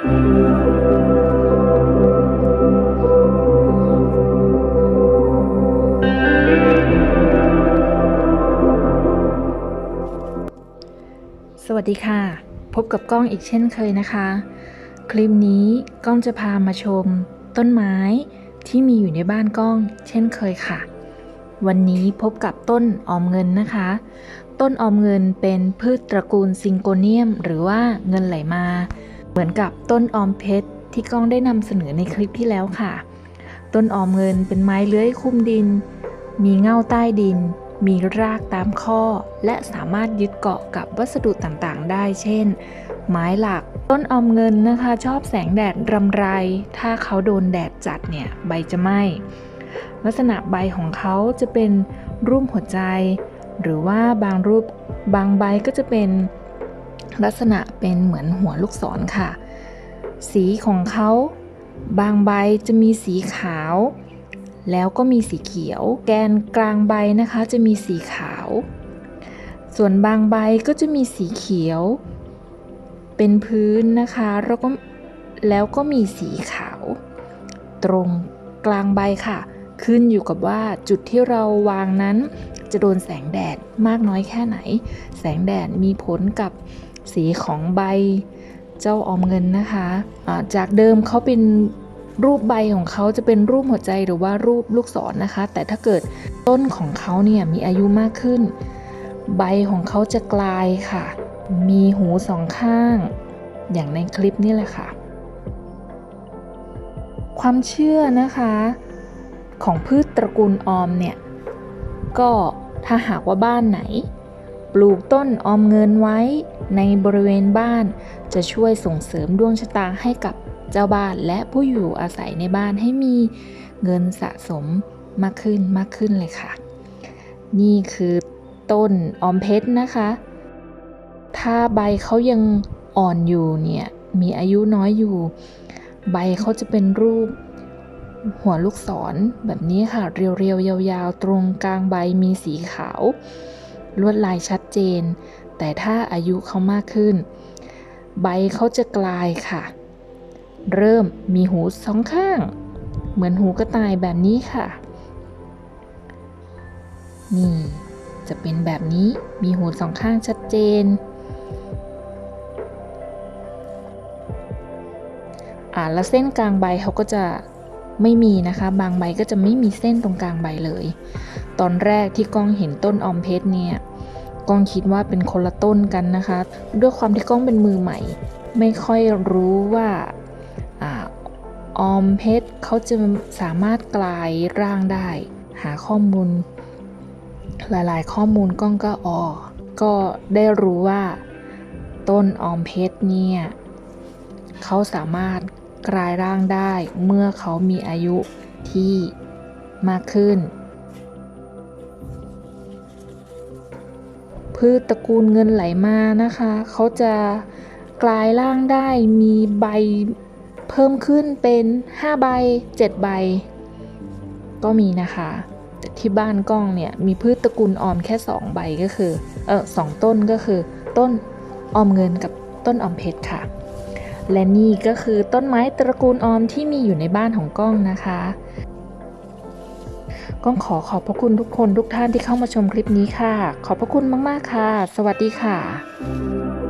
สวัสดีค่ะ พบกับก้องอีกเช่นเคยนะคะ คลิปนี้ก้องจะพามาชม ต้นไม้ที่มีอยู่ในบ้านก้อง เช่นเคยค่ะ วันนี้พบกับต้นออมเงินนะคะ ต้นออมเงินเป็นพืชตระกูลซิงโกเนียม หรือว่าเงินไหลมา มือนกับต้นออมเพชรที่ก้องได้นำเสนอในคลิปที่แล้วค่ะ ต้นออมเงินเป็นไม้เลื้อยคลุมดิน มีเง่าใต้ดิน มีรากตามข้อ และสามารถยึดเกาะกับวัสดุต่างๆ ได้ เช่น ไม้หลัก ต้นออมเงินนะคะ ชอบแสงแดดรำไร ถ้าเขาโดนแดดจัดเนี่ยใบจะไหม้ลักษณะใบของเขาจะเป็นรูปหัวใจ หรือว่าบางรูปบางใบก็จะเป็น ลักษณะเป็นเหมือนหัวลูกศรค่ะ สีของเขาบางใบจะมีสีขาว แล้วก็มีสีเขียว แกนกลางใบนะคะจะมีสีขาว ส่วนบางใบก็จะมีสีเขียว เป็นพื้นนะคะแล้วก็แล้วก็มีสีขาว ตรงกลางใบค่ะ ขึ้นอยู่กับว่าจุดที่เราวางนั้นจะโดนแสงแดดมากน้อยแค่ไหน แสงแดดมีผลกับ สีของใบเจ้าออมเงินนะคะะจากเดิมเขาเป็นรูปใบของเขาจะเป็นรูปหัวใจหรือว่ารูปลูกศรนนะคะ แต่ถ้าเกิดต้นของเขาเนี่ยมีอายุมากขึ้น ใบของเขาจะกลายค่ะ มีหูสองข้าง อย่างในคลิปนี่แหละค่ะ ความเชื่อนะคะของพืชตระกูลออมเนี่ย ก็ถ้าหากว่าบ้านไหน ปลูกต้นออมเงินไว้ ในบริเวณบ้าน จะช่วยส่งเสริมดวงชะตาให้กับเจ้าบ้านและผู้อยู่อาศัยในบ้านให้มีเงินสะสมมากขึ้นมากขึ้นเลยค่ะ นี่คือต้นออมเพชรนะคะ ถ้าใบเขายังอ่อนอยู่เนี่ยมีอายุน้อยอยู่ ใบเขาจะเป็นรูปหัวลูกศรแบบนี้ค่ะ เรียวๆยาวๆ ตรงกลางใบมีสีขาว ลวดลายชัดเจน แต่ถ้าอายุเขามากขึ้น ใบเขาจะกลายค่ะ เริ่มมีหูสองข้าง เหมือนหูกระต่ายแบบนี้ค่ะ นี่จะเป็นแบบนี้มีหูสองข้างชัดเจนอ่าแล้วเส้นกลางใบเขาก็จะไม่มีนะคะ บางใบก็จะไม่มีเส้นตรงกลางใบเลย ตอนแรกที่กล้องเห็นต้นออมเพชรเนี่ย ก้องคิดว่าเป็นคนละต้นกันนะคะ ด้วยความที่ก้องเป็นมือใหม่ ไม่ค่อยรู้ว่าออมเพชรเขาจะสามารถกลายร่างได้ หาข้อมูล หลายๆ ข้อมูลก้องก็อ๋อก็ได้รู้ว่าต้นออมเพชรเนี่ยเขาสามารถกลายร่างได้เมื่อเขามีอายุที่มากขึ้น พืชตระกูลเงินไหลมานะคะ เขาจะกลายร่างได้มีใบเพิ่มขึ้นเป็น 5 ใบ 7 ใบ ก็มีนะคะแต่ที่บ้านกล้องเนี่ยมีพืชตระกูลออมแค่ 2 ใบก็คือเออสองต้นก็คือต้นออมเงินกับต้นออมเพชรค่ะ และนี่ก็คือต้นไม้ตระกูลออมที่มีอยู่ในบ้านของก้องนะคะ ก็ขอขอบพระคุณทุกคนทุกท่านที่เข้ามาชมคลิปนี้ค่ะ ขอบพระคุณมาก ๆ ค่ะ สวัสดีค่ะ